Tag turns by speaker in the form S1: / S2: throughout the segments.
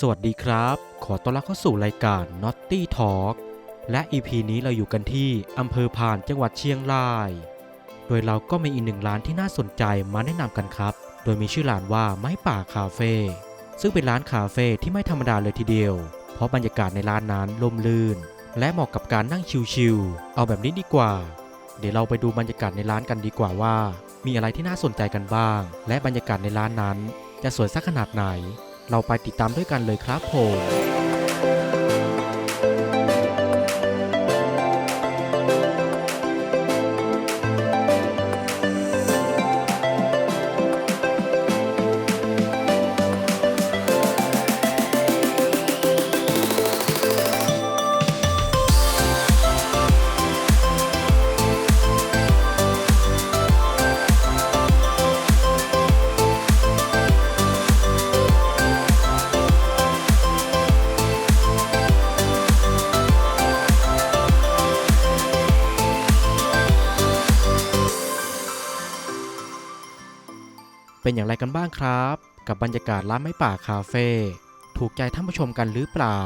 S1: สวัสดีครับ ขอต้อนรับเข้าสู่รายการ Naughty Talk และ EP นี้เราอยู่กันที่อำเภอพานจังหวัดเชียงราย โดยเราก็มีอีกหนึ่งร้านที่น่าสนใจมาแนะนำกันครับ โดยมีชื่อร้านว่าไม้ป่าคาเฟ่ซึ่งเป็นร้านคาเฟ่ที่ไม่ธรรมดาเลยทีเดียว เพราะบรรยากาศในร้านนั้นลมลื่น และเหมาะกับการนั่งชิลๆเอาแบบนี้ดีกว่า เดี๋ยวเราไปดูบรรยากาศในร้านกันดีกว่าว่า มีอะไรที่น่าสนใจกันบ้าง และบรรยากาศในร้านนั้น จะสวยสักขนาดไหน เราไปติดตามด้วยกันเลยครับผม เป็นอย่างไรกันบ้างครับ กับบรรยากาศร้านไม้ป่าคาเฟ่ถูกใจท่านผู้ชมกันหรือเปล่า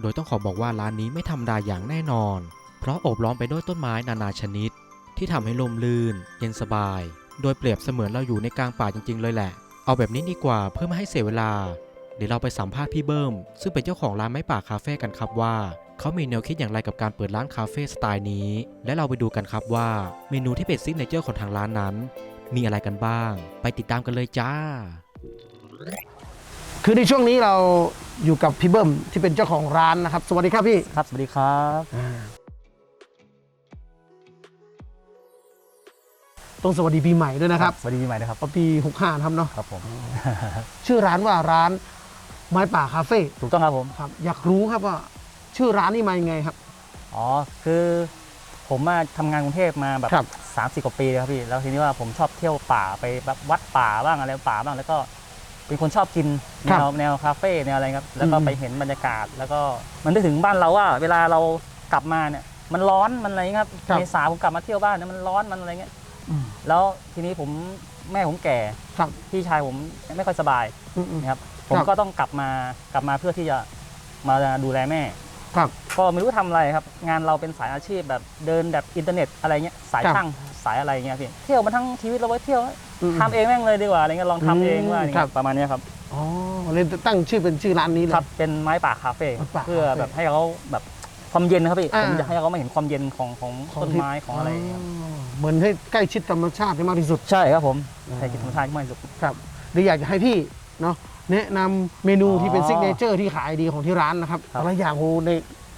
S1: โดยต้องขอบอกว่าร้านนี้ไม่ธรรมดาอย่างแน่นอน เพราะโอบล้อมไปด้วยต้นไม้นานาชนิด ที่ทำให้ลมลื่น เย็นสบาย โดยเปรียบเสมือนเราอยู่ในกลางป่าจริง ๆ เลยแหละ เอาแบบนี้ดีกว่าเพื่อไม่ให้เสียเวลา เดี๋ยวเราไปสัมภาษณ์พี่เบิ้มซึ่งเป็นเจ้าของร้านไม้ป่าคาเฟ่กันครับว่าเขามีแนวคิดอย่างไรกับการเปิดร้านคาเฟ่สไตล์นี้ และเราไปดูกันครับว่าเมนูที่เป็นซิกเนเจอร์ของทางร้านนั้น มีอะไรกันบ้าง ไปติดตามกันเลยจ้า
S2: คือในช่วงนี้เราอยู่กับพี่เบิ้มที่เป็นเจ้าของร้านนะครับ สวัสดีครับพี่
S3: ครับ สวัสดีครับ
S2: ต้องสวัสดีปีใหม่ด้วยนะครับ
S3: สวัสดีปีใหม่นะครับ
S2: เพราะปี 65ทำเนาะ
S3: ครับผม
S2: ชื่อร้านว่าร้านไม้ป่าคาเฟ่
S3: ถูกต้องครับผม
S2: ครับ อยากรู้ครับว่า ชื่อร้านนี่มายังไงครับ
S3: อ๋อ คือ ผมมาทำงานกรุงเทพมาแบบ
S2: ครับ
S3: สามสิบกว่าปีแล้วครับพี่แล้วทีนี้ว่าผมชอบเที่ยวป่าไปแบบวัดป่าบ้างอะไรป่าบ้างแล้วก็เป็นคนชอบกินแน
S2: ครับ
S3: วแนวคาเฟ่แนวอะไรครับ แล้วก็
S2: อืม
S3: ไปเห็นบรรยากาศ แล้วก็มันนึกถึงบ้านเราว่า เวลาเรากลับมาเนี่ยมันร้อนมันอะไรเงี้ยครับ
S2: ครับ
S3: เมษาผมกลับมาเที่ยวบ้านเนี่ยมันร้อนมันอะไรเงี้ย
S2: อืม
S3: แล้วทีนี้ผมแม่ผมแก่
S2: ครับ
S3: พี่ชายผมไม่ค่อยสบาย
S2: อืมอืม
S3: นะครับผม
S2: ครับ
S3: ก็ต้องกลับมากลับมาเพื่อที่จะมาดูแลแม่
S2: ครับ
S3: ก็ไม่รู้ทำอะไรครับ งานเราเป็นสายอาชีพแบบเดินแบบอินเทอร์เน็ตอะไรเงี้ยสาย
S2: ครับ
S3: ช่างสายอะไรเงี้ยพี่เที่ยวมาทั้งชีวิตเราไว้เที่ยว
S2: อืม
S3: ทำเองแม่งเลยดีกว่าอะไรเงี้ยลองทำเองว่า
S2: อืม
S3: อย่าง
S2: ครั
S3: เงี้
S2: บ
S3: ยประมาณเนี้ยครับ
S2: อ๋อเลยตั้งชื่อเป็นชื่อร้านนี้เลย
S3: ครับเป็นไม้ป่าคาเฟ่
S2: ไม้ป่า
S3: เพื่อ
S2: คาเฟ่
S3: แบบให้เขาแบบความเย็นนะครับพี่
S2: อ่า
S3: ผมจะให้เขามาเห็นความเย็นของของต้นไม้ของอะไรเงี้ยครับ
S2: เหมือนให้ใกล้ชิดธรรมชาติให้มากที่สุด
S3: ใช่ครับผม
S2: อ่า
S3: ใช่กินธรรมชาติที่มากที่สุด
S2: ครับหรืออยากจะให้พี่เนาะ แนะนำเมนู
S3: อ๋อ
S2: ที่เป็นซิกเนเจอร์ที่ขายดีของที่ร้านนะครับ
S3: ครับ
S2: แต่ละอย่างโหใน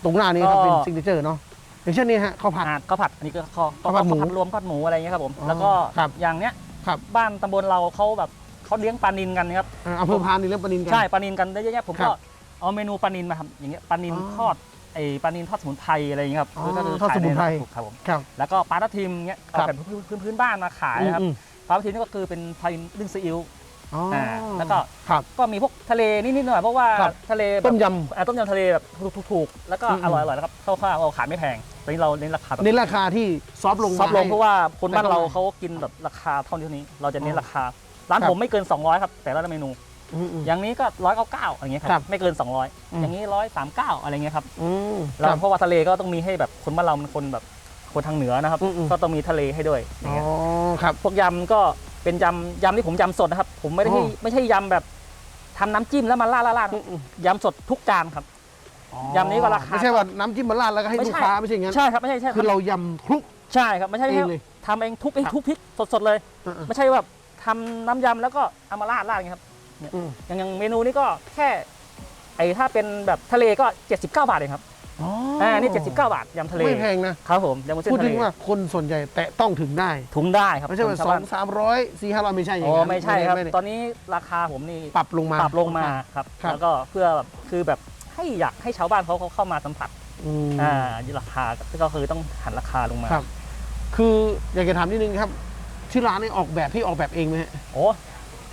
S2: ตรงหน้านี้ครับ
S3: ก็
S2: เป็นซิกเนเจอร์เนาะอย่างเช่นนี้ฮะข้าวผัด
S3: อ่าข้าวผัดอันนี้ก็ข้าว
S2: ข้าวผัดหมู
S3: รวมข้าวผัดหมูอะไรเงี้ยครับผม
S2: อ๋อ
S3: แล้วก็
S2: ครับ
S3: อย่างเนี้ย
S2: ครับ
S3: บ้านตำบลเราเขาแบบเขาเลี้ยงปลานินกันนะครับ
S2: อ่าอำเภอพานนี่เรื่องปลานินกัน
S3: ใช่ปลานินกันได้เยอะแยะผม
S2: ครั
S3: ก็
S2: บ
S3: เอาเมนูปลานินมาทำอย่างเงี้ยปลานิน
S2: อ๋อ
S3: ทอดไอ้ปลานินทอดสมุนไพรอะไรอย่างเงี้ยครับ
S2: อ๋อ
S3: ก็คื
S2: ทอดสมุนไพร
S3: ขายใถูกครับผม
S2: ครับ
S3: แล้วก็ปลาทับทิมเงี้ย
S2: ครั
S3: เอา
S2: บ
S3: แบบพื้นพื้นพื้นบ้านมาขายนะครับ
S2: อืม
S3: ปลาทับทิมนี่ก็คือเป็นปลานินนึ่งซีอิ๊ว
S2: อ๋ออ
S3: อ่าแล้วก็
S2: ครับ
S3: ก็มีพวกทะเลนิดๆหน่อยเพราะว่า
S2: ครับ
S3: ทะเลแบบ
S2: ต้มย
S3: อ่าต้มยำทะเลแบบถูกๆแล้วก็
S2: อืม
S3: อร่อยๆนะครับคร่าวๆเราขายไม่แพงตอนนี้เราเน้นราคาแบบำ
S2: ในราคาที่ซอฟต์ลง
S3: ซอฟต์ลง
S2: ให้
S3: เพราะว่าคนบ้านเรา
S2: แต่ก็
S3: เขากินแบบราคาเท่านี้เท่านี้ เราจะเน้น
S2: อ๋อ
S3: ราคาร้าน
S2: ครับ
S3: ผมไม่เกิน 200ครับแต่ละเมนู
S2: อืมอืม
S3: อย่างนี้ก็ร้อยเก้าเก้าอย่างเงี้ยค
S2: ครั
S3: รั
S2: บบ
S3: ไม่เกิน
S2: อืม
S3: 200อย่างนี้ร้อยสามเก้าอะไรเงี้ยครับ
S2: อืมค
S3: แล้ว
S2: รับ
S3: เพราะว่าทะเลก็ต้องมีให้แบบคนบ้านเราเป็นคนแบบคนทางเหนือนะครับ
S2: อืมอืม
S3: ก็ต้องมีทะเลให้ด้วยอย่า
S2: อ๋อ
S3: งเงี้ย
S2: ครับ
S3: พวกยำก็ เป็นยำยำที่ผมยำสดนะครับ ผมไม่ได้ให้
S2: อ๋อ
S3: ไม่ใช่ยำแบบทำน้ำจิ้มแล้วมาล่าดล่าด
S2: อืมอืม
S3: ยำสดทุกจานครับ
S2: อ๋อยำ
S3: นี้ก็ราคา
S2: ไม่ใช่ว่าน้ำจิ้มมาราดแล้วก็ให้
S3: ไม่
S2: ลูก
S3: ใช่
S2: ค้าไม่ใช่อย่างนั้น
S3: ใช่ครับไม่ใช่ใช่ค
S2: คื
S3: รั
S2: อบเรายำคลุก
S3: ใช่ครับไม่ใช่
S2: เองเลย
S3: ทำเองทุบเอง
S2: ครับ
S3: ทุบพริกสดๆเลย
S2: อ่า
S3: ไม่ใช่แบบทำน้ำยำแล้วก็เอามาราดราดอย่างเงี้ยครับ
S2: อืม
S3: อย่างอย่างเมนูนี้ก็แค่ไอ้ถ้าเป็นแบบทะเลก็ 79 บาทเองครับ
S2: อ๋อ
S3: อ่านี่ 79 บาทยำทะเล
S2: ไม่แพงนะ
S3: ครับผมยำวุ้นเส้น
S2: พูด
S3: ทะ
S2: ถึ
S3: เล
S2: งว่าคนส่วนใหญ่แตะต้องถึงได้
S3: ถุงได้ครับ
S2: ไม่ใช่ว่า
S3: ถุ
S2: ส
S3: ช
S2: องสามร้อยสี่ห้าร้อยไม่ใช่อย่าง
S3: โอ้
S2: นั้น
S3: ไม่ใช่ครับ
S2: ด้
S3: ตอนนี้ราคาผมนี่
S2: ปรับลงมา
S3: ปรับลงมาครับ
S2: ครับ
S3: แล้วก็เพื่อแบบคือแบบให้อยากให้ชาวบ้านเขาเขาเข้ามาสัมผัส
S2: อืม
S3: อ่าราคาก็คือต้องหันราคาลงมา
S2: ครับ คืออยากจะถามนิดนึงครับ ที่ร้านนี่ออกแบบพี่ออกแบบเองไหมฮะ
S3: โอ้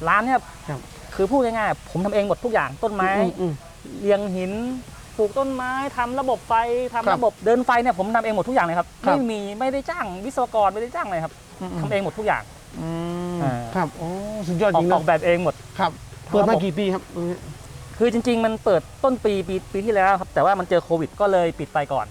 S3: ร้านเนี่ย
S2: ครับ
S3: คือพูดง่ายๆผมทำเองหมดทุกอย่างต้นไม้
S2: อือืม
S3: เรียงหิน ปลูกต้นไม้ทำระบบไฟทำ
S2: ครับ
S3: ระบบเดินไฟเนี่ยผมทำเองหมดทุกอย่างเลยครับ
S2: ครับ
S3: ไม่มีไม่ได้จ้างวิศวกรไม่ได้จ้างเลยครับ
S2: อืม
S3: ทำเองหมดทุกอย่าง
S2: อืม
S3: อ่า
S2: ครับโอ้สุดยอด
S3: อ
S2: จ
S3: อก
S2: ริง
S3: อ
S2: นะ
S3: อกแบบเองหมด
S2: ครับ เปิดมากี่ปีครับตรงนี้
S3: คือจริง ๆ มันเปิดต้นปีปีปีที่แล้วครับ แต่ว่ามันเจอโควิดก็เลยปิดไปก่อน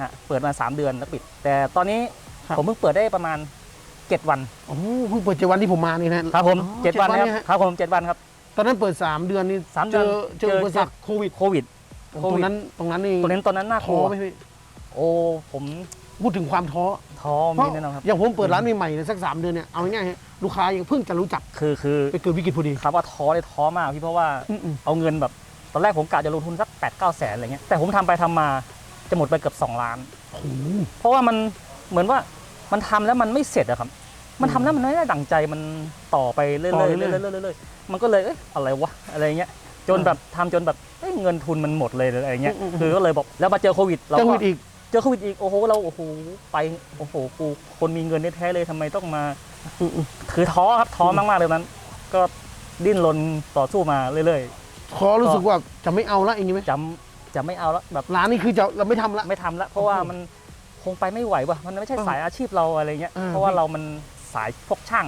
S3: ฮะเปิดมา 3 เดือนแล้วปิด แต่ตอนนี้
S2: ครับ
S3: ผมเพิ่งเปิดได้ประมาณ 7 วัน
S2: โอ้โหเพิ่งเปิดเจ็ดวันที่ผมมานี่นะครับ
S3: ผม
S2: อ๋อ
S3: เจ็ดวัน
S2: เจ็ดวัน
S3: นะครับ
S2: เนี่ยฮะ
S3: ครับผมเจ็ดวันครับ
S2: ตอนนั้นเปิด3เดือนนี่
S3: สามเดื
S2: เจ
S3: อน
S2: อเจอ
S3: เจอ
S2: อุปสรรคโควิด
S3: โควิดโค
S2: ตร
S3: วิ
S2: ง
S3: ด
S2: นั้นตรงนั้นนี่
S3: ตอนนั้นตอนนั้นน่าก
S2: ท้
S3: ลั
S2: อ
S3: ว
S2: ไหมพี่
S3: โอ้ผม
S2: พูดถึงความท้อ
S3: ท้อ
S2: เพ
S3: มี
S2: ราะ
S3: แน่นอนครับ
S2: อย่างผมเปิดร้านใหม่ๆเนี่ยสักสามเดือนเนี่ยเอาง่ายๆฮะลูกค้ายังเพิ่งจะรู้จัก
S3: คือคือ
S2: ไปเกิดวิกฤตพอดี
S3: ครับว่าท้อเลยท้อมากพี่เพราะว่า
S2: อืม
S3: เอาเงินแบบตอนแรกผมกะจะลงทุนสัก8ปดเก้าแสนอะไรเงี้ยแต่ผมทำไปทำมาจะหมดไปเกือบ2 ล้าน
S2: ๆโอ้โห
S3: เพราะว่ามันเหมือนว่ามันทำแล้วมันไม่เสร็จอะครับ มันทำแล้วมันไม่ได้ดั่งใจมันต่อไปเรื่อยๆ
S2: ต่อ
S3: เรื่
S2: เรื่
S3: อ
S2: อย
S3: ยๆเรื่อยๆมันก็เลยเอ๊ะอะไรวะอะไรเงี้ยจนแบบทำจนแบบ เอ้ยเงินทุนมันหมดเลยอะไรเงี้ยคือก็เลยบอกแล้วมาเจอโควิดเรา
S2: เจอโค
S3: ก็
S2: วิดอีก
S3: เจอโควิดอีกโอ้โหเราโอ้โหไปโอ้โหกูคนมีเงินแท้ๆเลยทำไมต้องมา
S2: อืม
S3: คือท้อครับท้อมากๆเลยนั้น ก็ดิ้นรนต่อสู้มาเรื่อย
S2: ๆขอรู้สึกว่าจะไม่เอาละอย่างนี้ไหม
S3: ๆจำจะไม่เอาละแบบ
S2: ร้านนี้คือจะเราไม่ทำละ
S3: ไม่ทำละเพราะว่า
S2: โอ้โห
S3: มันคงไปไม่ไหวว่ะมันไม่ใช่
S2: เออ
S3: สายอาชีพเราอะไรเงี้ย
S2: เออ
S3: เพราะว่าเรามันสายพวกช่าง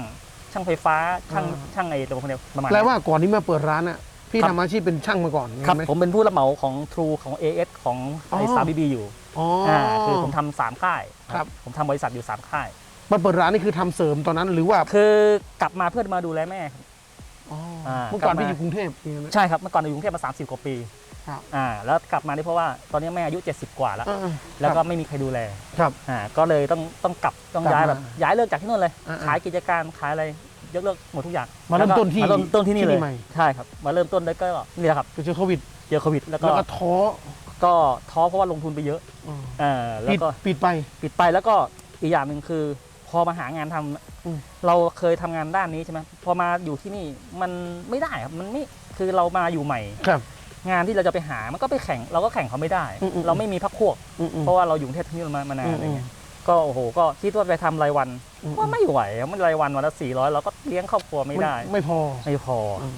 S3: ช่างไฟฟ้าช่าง
S2: เออ
S3: ช่างไอ้ตัวพวกเนี้ยประมาณ
S2: แปล
S3: นั้น
S2: ว่าก่อนที่มาเปิดร้านอะ พี่
S3: ครับ
S2: ทำอาชีพเป็นช่างมาก่อน
S3: ครับ
S2: ใช่ไหม
S3: ผมเป็นผู้รับเหมาของ True ของ AS ของไอ้
S2: อ๋อ
S3: สามบีบีอยู่
S2: อ๋ออ
S3: อ่าคือผมทำสามค่าย
S2: ครับ
S3: ผมทำบริษัทอยู่สามค่าย
S2: มาเปิดร้านนี่คือทำเสริมตอนนั้นหรือว่า
S3: คือกลับมาเพื่อมาดูแลแม่ครับ
S2: อ๋อ
S3: อ่า
S2: เมื่อก่อน
S3: กลับมา
S2: พี่อยู่กรุงเทพใช่ไหม
S3: ใช่ครับเมื่อก่อนอยู่กรุงเทพมา30กว่าปี
S2: ครับ
S3: อ่าแล้วกลับมานี่เพราะว่าตอนนี้แม่อายุ 70 กว่าแล้ว
S2: อ่า
S3: แล้วก็
S2: ครับ
S3: ไม่มีใครดูแล
S2: ครับ
S3: อ่าก็เลยต้องต้องกลับต้อง
S2: กลับ
S3: ย้าย
S2: มา
S3: แบบย้ายเลิกจากที่นู่นเลย
S2: อ่า
S3: ขายกิจการขายอะไร ยกเลิกหมดทุกอย่าง
S2: มาเริ่ม
S3: แล้วก็
S2: ต้นที่
S3: มาเริ่มต้นที่นี่
S2: ที่
S3: เล
S2: นี่
S3: ย
S2: ใหม่
S3: ใช่ครับมาเริ่มต้นได้ก็นี่แหละครับ
S2: ไปเจอโควิด
S3: เจอโควิด แล้วก็
S2: แล้วก็ท้อ
S3: ก็ท้อเพราะว่าลงทุนไปเยอะ
S2: อ่า
S3: อ่าแล้
S2: ปิ
S3: ว
S2: ด
S3: ก็
S2: ปิดไป
S3: ปิดไปแล้วก็อีกอย่างหนึ่งคือ พอมาหางานทำ
S2: อืม
S3: เราเคยทำงานด้านนี้ใช่ไหมพอมาอยู่ที่นี่มันไม่ได้ครับมันไม่คือเรามาอยู่ใหม่
S2: ครับ
S3: งานที่เราจะไปหามันก็ไปแข่งเราก็แข่งเขาไม่ได้
S2: อืมอืม
S3: เราไม่มีพักพวก
S2: อืมอืม
S3: เพราะว่าเราอยู่กรุงเทพที่นี่มามานาน
S2: อืม
S3: อะไรเงี้ย ก็โอ้โหก็คิดว่าไปทำรายวัน
S2: อืม
S3: ก็ไม่ไหวอะมันรายวันวันละสี่ร้อยเราก็เลี้ยงครอบครัวไม่ได้
S2: ไม่พอ
S3: ไม่พอ
S2: อืม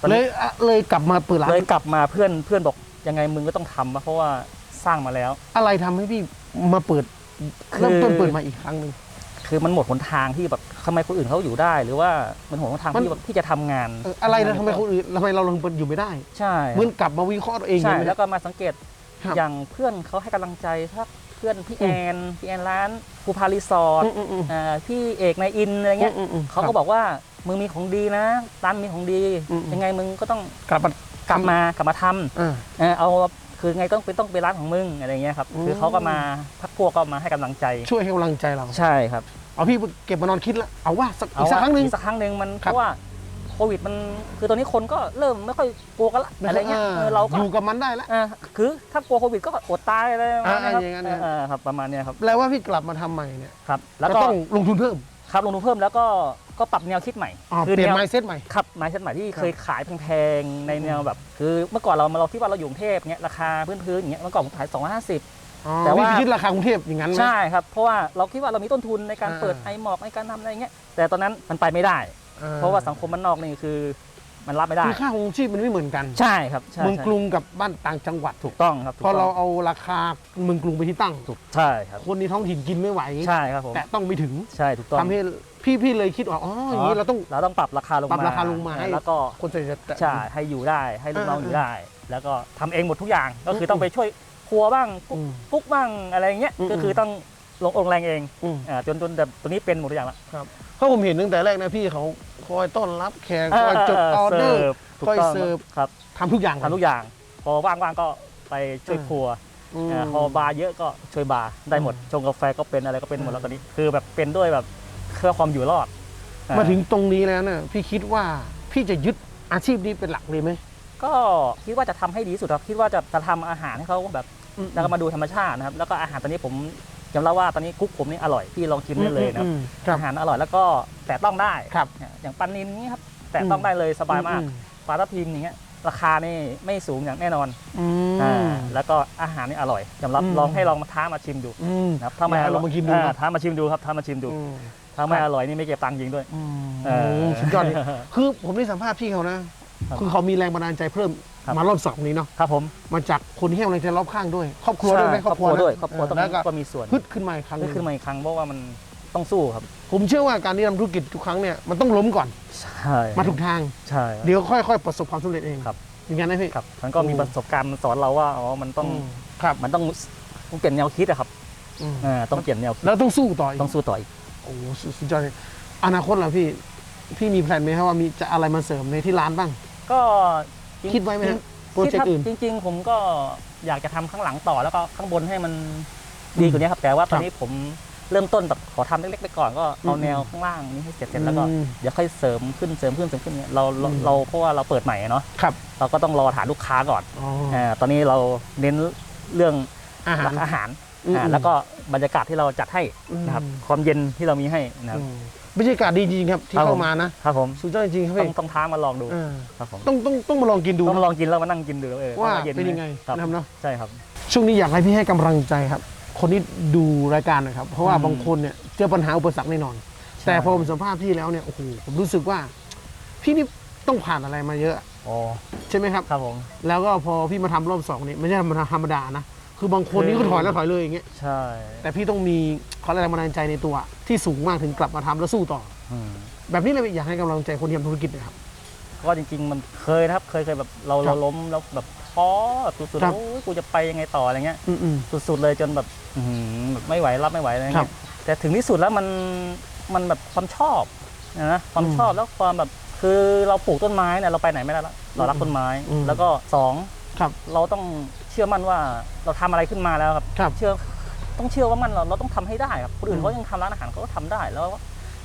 S3: ตอน
S2: เล
S3: นี้
S2: ยอะเลยกลับมาเปิดร้าน
S3: เลยกลับมาเพื่อนเพื่อนบอกยังไงมึงก็ต้องทำวะเพราะว่าสร้างมาแล้ว
S2: อะไรทำให้พี่มาเปิด
S3: คือ
S2: เริ่มต้นเปิดมาอีกครั้งหนึ่ง
S3: คือมันหมดหนทางที่แบบทำไมคนอื่นเขาอยู่ได้ หรือว่ามันหมดหนทาง
S2: มัน
S3: ที่แบบที่จะทำงาน
S2: เอออะไรนะทำไมคนอื่นทำไมเราถึงเปิดอยู่ไม่ได้
S3: ใช่
S2: เหมือนกลับมาวิเคราะห์ตัวเอง
S3: ใช่
S2: ใช่ไหม
S3: แล้วก็มาสังเกต
S2: ครับ
S3: อย่างเพื่อนเขาให้กำลังใจถ้าเพื่อนพี่
S2: อื
S3: แอ
S2: ม
S3: นพี่แอนร้านภูพารีสอร์ท
S2: อืมอืมอืม
S3: อ่าพี่เอกนายอินอะไรเงี้ย
S2: อืมอืม
S3: เขาก็บอกว่ามึงมีของดีนะร้านมีของดี
S2: อืม
S3: ยังไงมึงก็ต้อง
S2: กลับมาก
S3: ลับมากลับมาทำ
S2: อ่า
S3: เออเอาคือไงต้องเป็นต้องเป็นร้านของมึงอะไรเงี้ยครับ
S2: อืม
S3: คือเขาก็มาพักพวกก็มาให้กำลังใจ
S2: ช่วยให้กำลังใจเรา
S3: ใช่ครับ
S2: เอาพี่เก็บมานอนคิดแล้วเอาว่าสัก
S3: เอา
S2: อีกสักครั้งหนึ่ง
S3: อีกสักครั้งหนึ่งมัน
S2: ครับ
S3: เพราะว่า โควิดมันคือตอนนี้คนก็เริ่มไม่ค่อยกลัวกันละอะไรเงี้ยเออเราก็
S2: อยู่กับมันได้แล้ว
S3: อ่าคือถ้ากลัวโควิดก็อดตายอะไรประมาณเนี้ยครับ
S2: อ่าอย่างนั้นนะ
S3: เออครับประมาณเนี้ยครับ
S2: แปลว่าพี่กลับมาทำใหม่เนี่ย
S3: ครับ แล้ว
S2: ก็
S3: ก็
S2: ต้องลงทุนเพิ่ม
S3: ครับลงทุนเพิ่มแล้วก็ก็ปรับแนวคิดใหม่
S2: อ๋อ
S3: คื
S2: เปลี่ยน
S3: แนว
S2: ไมเซ็ตใหม่
S3: ครับไม้เช่นใหม่ที่
S2: ครับ
S3: เคยขายแพงๆในแนวแบบ คือเมื่อก่อนเราเราคิดว่าเราอยู่กรุงเทพเงี้ยราคาพื้นๆอย่างเงี้ยเมื่อก่อนผมขาย 250
S2: อ๋อ
S3: แต่ว่า
S2: พี่ไปยึดราคากรุงเทพอย่างนั้นไหม
S3: ใช่ครับ เพราะว่าเราคิดว่าเรามีต้นทุนในการ
S2: อ่า
S3: เปิดไอหมอกในการทำอะไรเงี้ยแต่ตอนนั้นมันไปไม่ได้
S2: อ่
S3: เพราะว่าสังคมมันนอกนี่คือมันรับไม่ได้
S2: คือค่าของชีพมันไม่เหมือนกัน
S3: ใช่ครับใช่
S2: เมือง
S3: ใช่
S2: กรุงกับบ้านต่างจังหวัด
S3: ถูกต้องครับถูก
S2: พอ
S3: ต้
S2: เรา
S3: อง
S2: เอาราคาเมืองกรุงไปที่ตั้ง
S3: ถูกใช่ครับ
S2: คนในท้องถิ่นกินไม่ไหว
S3: ใช่ครับผม
S2: แต่ต้องไม่ถึง
S3: ใช่ถูกต้อง
S2: ทำให้พี่พี่เลยคิดว่าอ๋ออย่างนี้เราต้อง
S3: เราต้องปรับราคาลง
S2: ปรับ
S3: มา
S2: ราคาลงมาให้
S3: แล้วก็
S2: คนส่วนใหญ่จะ
S3: ใช่ให้อยู่ได้ให้ลูกน้อง
S2: เออ
S3: อ
S2: อ
S3: ยู่ได้ แล้วก็ทำเองหมดทุกอย่างก็คือ
S2: ม
S3: ต้องไปช่วยครัวบ้างกุ๊ก
S2: อืม
S3: กุ๊กบ้างอะไรเงี้ย
S2: อืม
S3: ก็คือต้องลงองค์แรงเอง
S2: อืม
S3: อ่าจนจนแบบตัวนี้เป็นหมดทุกอย่างละ
S2: เพราะผมเห็นตั้งแต่แรกนะพี่เขาคอยต้อนรับแขกคอยจดออเดอร์
S3: ถูก
S2: คอย
S3: ต้อง
S2: เสิร์ฟ
S3: ครับ
S2: ทำทุกอย่าง
S3: ทำทุกอย่าง พอว่างๆก็ไปช่วย
S2: เออ
S3: ครัว
S2: อืม
S3: อ่าพอบาร์เยอะก็ช่วยบาร์ได้หมด
S2: อืม
S3: ชงกาแฟก็เป็นอะไรก็เป็นหมด
S2: อืม
S3: แล้วตอนนี้ คือแบบเป็นด้วยแบบเพื่อความอยู่รอดอ่
S2: มาถึงตรงนี้แล้วเนี่ยพี่คิดว่าพี่จะยึดอาชีพนี้เป็นหลักเลยไหม
S3: ก็คิดว่าจะทำให้ดีที่สุดครับคิดว่าจะจะทำอาหารให้เขาแบบแล้วก็มาดูธรรมชาตินะครับ แล้วก็อาหารตอนนี้ผม ยอมรับว่าตอนนี้กุ๊กผมนี่อร่อยพี่ลองชิมได้เลยนะครับ
S2: อืมครับ
S3: อาหารอร่อยแล้วก็แตะต้องได้
S2: ครับ
S3: อย่างปันนินนี้ครับแตะต้องได้เลยสบายมาก
S2: อื
S3: ปลาทับทิมอย่างเงี้ยราคานี่ไม่สูงอย่างแน่นอน
S2: อืม
S3: อ่าแล้วก็อาหารนี่อร่อยยอมรับ
S2: อืม
S3: ลองให้ลองมาท้ามาชิมดู
S2: อืม
S3: นะครับถ้าไม่
S2: อยาก
S3: อ
S2: ให้
S3: ร่อย
S2: ลองมาชิมดู
S3: อ่
S2: ครับ
S3: ท้ามาชิมดูครับท้ามาชิมดู
S2: อืม
S3: ถ้าไม่อร่อยนี่ไม่เก็บตังค์จริงด้วย
S2: อืม
S3: เออ
S2: สุดยอดเลยคือผมได้สัมภาษณ์พี่เขานะ
S3: ครับ
S2: คือเขามีแรงบันดาลใจเพิ่ม
S3: ครับ
S2: มารอบสองนี้เนาะ
S3: ครับผม
S2: มาจากคนที่ให้กำลังใจรอบข้างด้วย ครอบครัวด้วยไหม
S3: ใช่ครอบครัว
S2: นะ
S3: ด้วยครอบครัวต้อง
S2: แล้วก็
S3: ก็มีส่วน
S2: พึดขึ้นมาอีกครั้งห
S3: นี่
S2: นึ่ง
S3: ขึ้นมาอีกครั้งเพราะว่ามันต้องสู้ครับ
S2: ผมเชื่อว่าการที่ทำธุรกิจทุกครั้งเนี่ยมันต้องล้มก่อน
S3: ใช่
S2: มาถูกทาง
S3: ใช่ครับ
S2: เดี๋ยวค่อยๆ ประสบความสำเร็จเอง
S3: ครับ
S2: อย่างนั้นนะพี่
S3: ครับมันก็มี
S2: โอ้
S3: ประสบการณ์สอนเราว่าอ๋อมันต้อง
S2: มครับ
S3: มันต้องต้องเปลี่ยนแนวคิดอะครับ
S2: อืม
S3: อ่าต้องเปลี่ยนแนวคิด
S2: แล้วต้องสู้ต่ออีก
S3: ต้องสู้ต่ออีก
S2: โอ้โหสุดสุดยอดเลยอนาคตล่ะพี่พี่มีแผนไหมครับว่ามีจะอะไรมาเสริมในที่ร้านบ้าง
S3: ก็จริง
S2: คิดไว้ไหมครับโปร
S3: คิด
S2: เจก
S3: ครับ
S2: ต์อื่น
S3: จริง ๆ ผมก็อยากจะทำข้างหลังต่อแล้วก็ข้างบนให้มันดีกว่านี้ครับ แต่ว่าตอนนี้ผมเริ่มต้นแบบขอทำเล็กๆไปก่อนก็เอา
S2: อืม
S3: แนวข้างล่างนี้ให้เสร็จเสร็จแล้วก็
S2: อืม
S3: เดี๋ยวค่อยเสริมขึ้นเสริมขึ้นเสริมขึ้นเนี่ยเราเรา
S2: อืม
S3: เราเพราะว่าเราเปิดใหม่อะเนาะ
S2: ครับ
S3: เราก็ต้องรอฐานลูกค้าก่อน
S2: อ๋อ
S3: อ่าตอนนี้เราเน้นเรื่อง
S2: อาหาร
S3: อาหาร
S2: อืม
S3: อ่าแล้วก็บรรยากาศที่เราจัดให้นะครับ
S2: อืม
S3: ความเย็นที่เรามีให้นะครับ
S2: อืม บรรยากาศดีจริงๆครับที่
S3: ครับผม
S2: เข้ามานะครับ
S3: ผม
S2: สุดยอดจริงๆครับ
S3: ต้อ
S2: พี่
S3: งต้องท้ามาลองดู
S2: เออ
S3: ครับผม
S2: ต้องต้องต้องมาลองกินดู
S3: ต้อง
S2: นะ
S3: ลองกินแล้วมานั่งกินดูเออ
S2: ว่า
S3: ย็
S2: เป็นยังไง
S3: ครับ
S2: นะครับเนาะ
S3: ใช่ครับ
S2: ช่วงนี้อยากให้พี่ให้กำลังใจครับ คนที่ดูรายการหนะครับ เพราะว่า
S3: อืม
S2: บางคนเนี่ยเจอปัญหาอุปสรรคแน่นอน แต่พอผมสัมภาษณ์พี่แล้วเนี่ยโอ้โหผมรู้สึกว่า พี่นี่ต้องผ่านอะไรมาเยอะ
S3: อ๋อ
S2: ใช่ไหมครับ
S3: ครับผม
S2: แล้วก็พอพี่มาทำรอบสองนี่ไม่ใช่ธรรมดานะ คือบางคนนี่ก็ถอยแล้วถอยเลยอย่างเงี้ย
S3: ใช่
S2: แต่พี่ต้องมีเขาเรียกอะไรแรงบันดาลใจในตัวที่สูงมากถึงกลับมาทำแล้วสู้ต่อ
S3: อืม
S2: แบบนี้เลยอยากให้กำลังใจคนที่ทำธุรกิจนะครับ
S3: ก็จริง ๆ มันเคยนะครับ เคยเคยแบบเรา
S2: ครั
S3: เรา
S2: บ
S3: ล้มแล้วแบบท้อแบบสุด
S2: ครั
S3: ๆ
S2: บ
S3: โอ้ยกูจะไปยังไงต่ออะไรเงี้ย
S2: อืมอืม
S3: สุดๆเลยจนแบบอื้อหือแบบไม่ไหวรับไม่ไหวอะไร
S2: ครั
S3: เงี้
S2: บ
S3: ยแต่ถึงที่สุดแล้วมันมันแบบความชอบนะความ
S2: อืม
S3: ชอบแล้วความแบบคือเราปลูกต้นไม้เนี่ยเราไปไหนไม่ได้ละเรารักต้นไม้
S2: อืม
S3: แล้วก็สอง
S2: ครับ
S3: เราต้อง เชื่อมั่นว่าเราทำอะไรขึ้นมาแล้วครับ
S2: ครับ
S3: เชื่อต้องเชื่อว่ามันเราเราต้องทำให้ได้ครับคนอื่
S2: อื
S3: น
S2: ม
S3: เขายังทำร้านอาหารเขาก็ทำได้แล้ว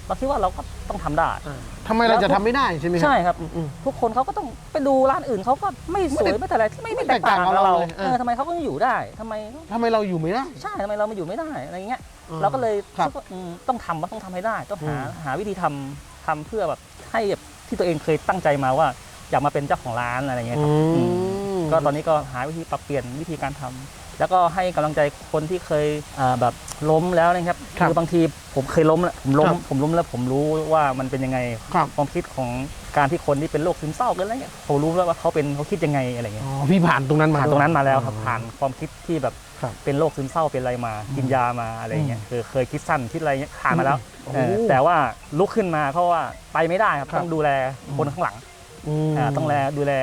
S3: เราคิดว่าเราก็ต้องทำได้
S2: อ่าทำไมเราจะทำไม่ได้ใช่ไหมครับ
S3: ใช่ครับ
S2: อืมอืม
S3: ทุกคนเขาก็ต้องไปดูร้านอื่นเขาก็ไม่สวยไม่แต่อะไรไม่
S2: ไม่
S3: ไม่
S2: แต
S3: แต
S2: ก
S3: ก
S2: ต่า
S3: ต่างง
S2: กับ
S3: กับ
S2: เรา
S3: เรา
S2: เลยเออ
S3: เออทำไมเขาก็ยังอยู่ได้ทำไม
S2: ทำไมเราอยู่ไม่ได้
S3: ใช่ทำไมเรามาอยู่ไม่ได้อะไรเงี้ย
S2: อ่
S3: เราก็เลย
S2: ครับ
S3: คิดว่าอืมต้องทำว่าต้องทำให้ได้ต้องหา
S2: อืม
S3: หาวิธีทำทำเพื่อแบบให้แบบที่ตัวเองเคยตั้งใจมาว่า อยากมาเป็นเจ้าของร้านอะไรเงี้ยครับ
S2: อื
S3: อื
S2: ม
S3: ก็ตอนนี้ก็หาวิธีปรับเปลี่ยนวิธีการทำแล้วก็ให้กำลังใจคนที่เคยอ่าแบบล้มแล้วนะครับ
S2: ครับ
S3: อบางทีผมเคยล้มแล้วผมล้
S2: ค
S3: ม
S2: รับ
S3: ผมล้มแล้วผมรู้ว่ามันเป็นยังไง
S2: ครับ
S3: ความคิดของการที่คนที่เป็นโรคซึมเศร้ากันอะไรเงี้ยเขารู้แล้วว่าเขาเป็นเขาคิดยังไงอะไรเงี้ย
S2: อ๋อพี่ผ่านตรงนั้นมา
S3: ผ่าน
S2: ด้วย
S3: ตรงนั้นมาแล้วครับ
S2: อ๋อ
S3: ผ่านความคิดที่แบบ
S2: ครับ
S3: เป็นโรคซึมเศร้าเป็นอะไรมา กินยามาอะไรเงี้ย
S2: อืม
S3: คือเคยคิดสั้นคิดอะไรเงี้ยผ่านมาแล้ว
S2: โอ้
S3: เออแต่ว่าลุกขึ้นมาเพราะว่าไปไม่ได้ครับ
S2: ครับ
S3: ต้องดูแลคนข้างหลัง
S2: ม
S3: อ่าต้องแลดูแล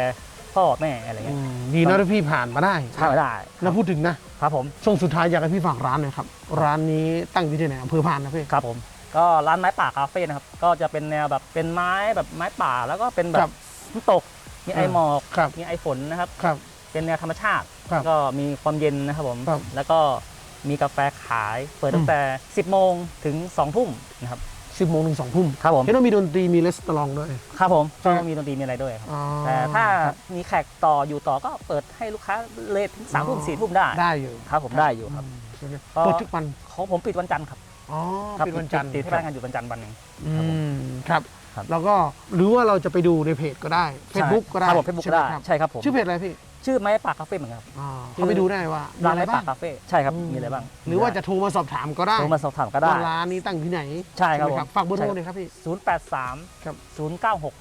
S3: พ่อแม่อะไร
S2: อื
S3: เงี้ย
S2: มดีนะที่พี่ผ่านมาได้
S3: ผ่านไม่ได้
S2: แล้วพูดถึงนะ
S3: ครับผม
S2: ช่วงสุดท้ายอยากให้พี่ฝากร้านหน่อยครับ ร้านนี้ตั้งอยู่ที่ไหนอำเภอพานนะพี่
S3: ครับผม ก็ร้านไม้ป่าคาเฟ่นะครับ ก็จะเป็นแนวแบบเป็นไม้แบบไม้ป่าแล้วก็เป็นแบ
S2: ครับบ
S3: น้ำตกมีไอหมอก
S2: ครับ
S3: มีไอฝนนะครับ
S2: ครับ
S3: เป็นแนวธรรมชาติ
S2: ครับ
S3: ก็มีความเย็นนะครับผม
S2: ครับ
S3: แล้วก็มีกาแฟขาย เปิดตั้งแต่ 10 โมงถึง 2 ทุ่มนะครับ
S2: สิบโมงถึงสองทุ่ม
S3: ครับผม
S2: เห็นว่ามีดนตรีมีเลสตอรองด้วย
S3: ครับผม
S2: ครั
S3: ก็
S2: บ
S3: มีดนตรีมีอะไรด้วยครับ
S2: อ๋อ
S3: แต่ถ้ามีแขกต่ออยู่ต่อก็เปิดให้ลูกค้าเลทถึงสามทุ่ม
S2: อ๋อ
S3: สี่ทุ่มได้
S2: ได้อยู่
S3: ครับผมได้อยู่ครับ
S2: อืม
S3: ก็
S2: เปิดทุกวัน
S3: เขาผมปิดวันจันทร์ครับ
S2: อ๋อ
S3: ครับ
S2: เป็นวันจันทร์
S3: ติดที่บ้านกันอยู่วันจันทร์วันหนึ่ง
S2: อื
S3: ครับผม
S2: มครับ
S3: ครับ
S2: แล้วก็หรือว่าเราจะไปดูในเพจก็ได้ Facebook ก็ได้
S3: ครับผมเฟซบุ๊ก
S2: ใช่หม
S3: ได้
S2: ครับ
S3: ใช่ครับผม
S2: ชื่อเพจอะไรพี่
S3: ชื่อไม้ป่าคาเฟ่เหมือนกันครับ
S2: อ่าเขาไปดูได้ว่ามี
S3: ร้าน
S2: อะไร
S3: ไม้ป่า
S2: บ้าง
S3: คาเฟ่ใช่ครับมีอะไรบ้าง
S2: หรือว่าจะโทรมาสอบถามก็ได้
S3: โทรมาสอบถามก็ได้
S2: ว่าร้านนี้ตั้งที่ไหน
S3: ใช่ครับ
S2: ไหม
S3: ผม
S2: ฝากเบอร์โทร
S3: ใช่
S2: หน่อยครับพี่
S3: 083
S2: ครับ
S3: 096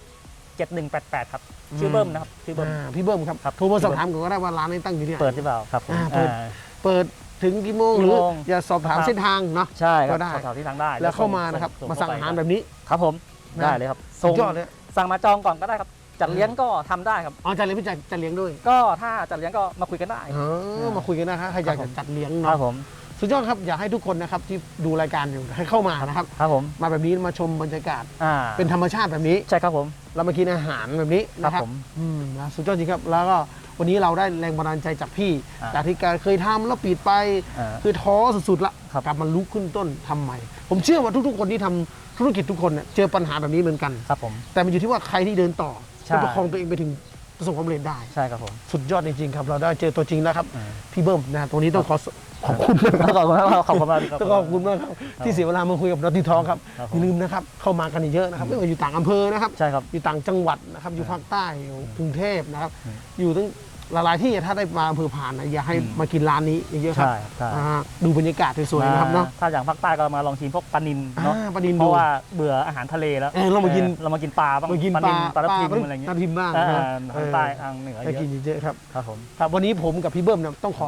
S3: 7188ครับ
S2: อืม
S3: ชื่อเบิ้มนะครับชื่อเบิ้ม
S2: อ่าพี่เบิ้มครับ
S3: ครับ
S2: โทรมาสอบถามก่อนก็ได้ว่าร้านนี้ตั้งอยู่ที่ไหน
S3: เปิดหรือเปล่าครับผม
S2: อ่าเปิด
S3: อ่า
S2: เปิดถึงกี่โมง
S3: กี่
S2: หรือ
S3: โมง
S2: อย่าสอบถาม
S3: ครับ
S2: เส้นทางเนาะ
S3: ใช่ค
S2: ก็
S3: รับ
S2: ได้
S3: สอบถามที่ทางได้
S2: แล้วเข้ามานะครับ
S3: ส่
S2: มาสั่งอาหารแบบนี้
S3: ครับผม
S2: นะ
S3: ได้เลยครับ
S2: สุด
S3: ส่ง
S2: ยอดเลย
S3: สั่งมาจองก่อนก็ได้ครับ จัดเลี้ยงก็ทำได้ครับ
S2: อ๋อจัดเลี้ยงพี่จัดจัดเลี้ยงด้วย
S3: ก็ถ้าจัดเลี้ยงก็มาคุยกันได้
S2: เออมาคุยกันนะครับใครอยาก
S3: ครั
S2: จะ
S3: บผม
S2: จัดเลี้ยง
S3: ครั
S2: เนาะ
S3: บผม
S2: สุดยอดครับอยากให้ทุกคนนะครับที่ดูรายการอยู่ให้เข้ามานะครับ
S3: ครับผม
S2: มาแบบนี้มาชมบรรยากาศ
S3: อ่า
S2: เป็นธรรมชาติแบบนี้
S3: ใช่ครับผม
S2: เรามากินอาหารแบบนี้
S3: ครับ
S2: นะครับ
S3: ผม
S2: อืมนะสุดยอดจริงครับ แล้วก็วันนี้เราได้แรงบันดาลใจจากพี่
S3: อ่า
S2: จากที่การเคยทำแล้วปิดไป
S3: อ่า
S2: คือท้อสุดๆละ
S3: ครับ
S2: กลับมาลุกขึ้นต้นทำใหม่ ผมเชื่อว่าทุกๆ คนที่ทำธุรกิจทุกคนเนี่ยเจอปัญหาแบบนี้เหมือนกัน
S3: ครับผม
S2: แต่มันอยู่ที่ว่าใครที่เดินต่อ
S3: ใช่
S2: จะประคองตัวเองไปถึงประสบความสำเร็จได้
S3: ใช่ครับผม
S2: สุดยอดจริงๆครับ เราได้เจอตัวจริงแล้วครับ
S3: อ่า
S2: พี่เบิ้มนะตรงนี้ต้องขอขอบคุณมาก
S3: ขอบคุณมากครับขอบคุณมากครับ
S2: ต้องขอบคุณมากครับที่เสียเวลามาคุยกับเราที่ท้องครับ
S3: ครับผ
S2: อย่า
S3: ม
S2: ลืมนะครับเข้ามากันเยอะๆนะครับไม่ว่าอยู่ต่างอำเภอนะครับ
S3: ใช่ครับ
S2: อยู่ต่างจังหวัดนะครับอยู่ภาคใต้อยู่กรุงเทพนะครับ
S3: อืม
S2: อยู่ตั้ง หลายๆที่ถ้าได้มาอำเภอผ่านนะอยากให้
S3: อืม
S2: มากินร้านนี้เยอะๆครับ
S3: ใช่ใช่
S2: อ่าดูบรรยากาศสวยๆนะครับเนาะ
S3: ถ้าอย่างภาคใต้ก็มาลองชิมพวกปลานินเนาะ
S2: อ่าปลานิน
S3: เพ
S2: ดู
S3: ราะว่าเบื่ออาหารทะเลแล้ว
S2: เออเรามากิน
S3: ออเรามากินปลาบ้าง
S2: มากิน
S3: ปลา
S2: ป
S3: นิ
S2: ลาน
S3: ปลาทับทิม
S2: ปลา
S3: อะไรเงี้ย
S2: ทับทิมบ้าง
S3: อ่า
S2: นะ
S3: ทางใต้ทางเหนือ
S2: ได้
S3: เย
S2: กิน
S3: อะ
S2: เยอะๆครับ
S3: ครับผม
S2: ครับวันนี้ผมกับพี่เบิ้มเนี่ยต้องขอ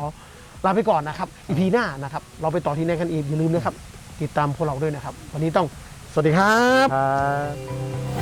S2: ลาไปก่อนนะครับ อีพีหน้านะครับ เราไปต่อที่ไหนกันอีกอย่าลืมนะครับ ติดตามพวกเราด้วยนะครับ วันนี้ต้องสวัสดีครับ
S3: ครับ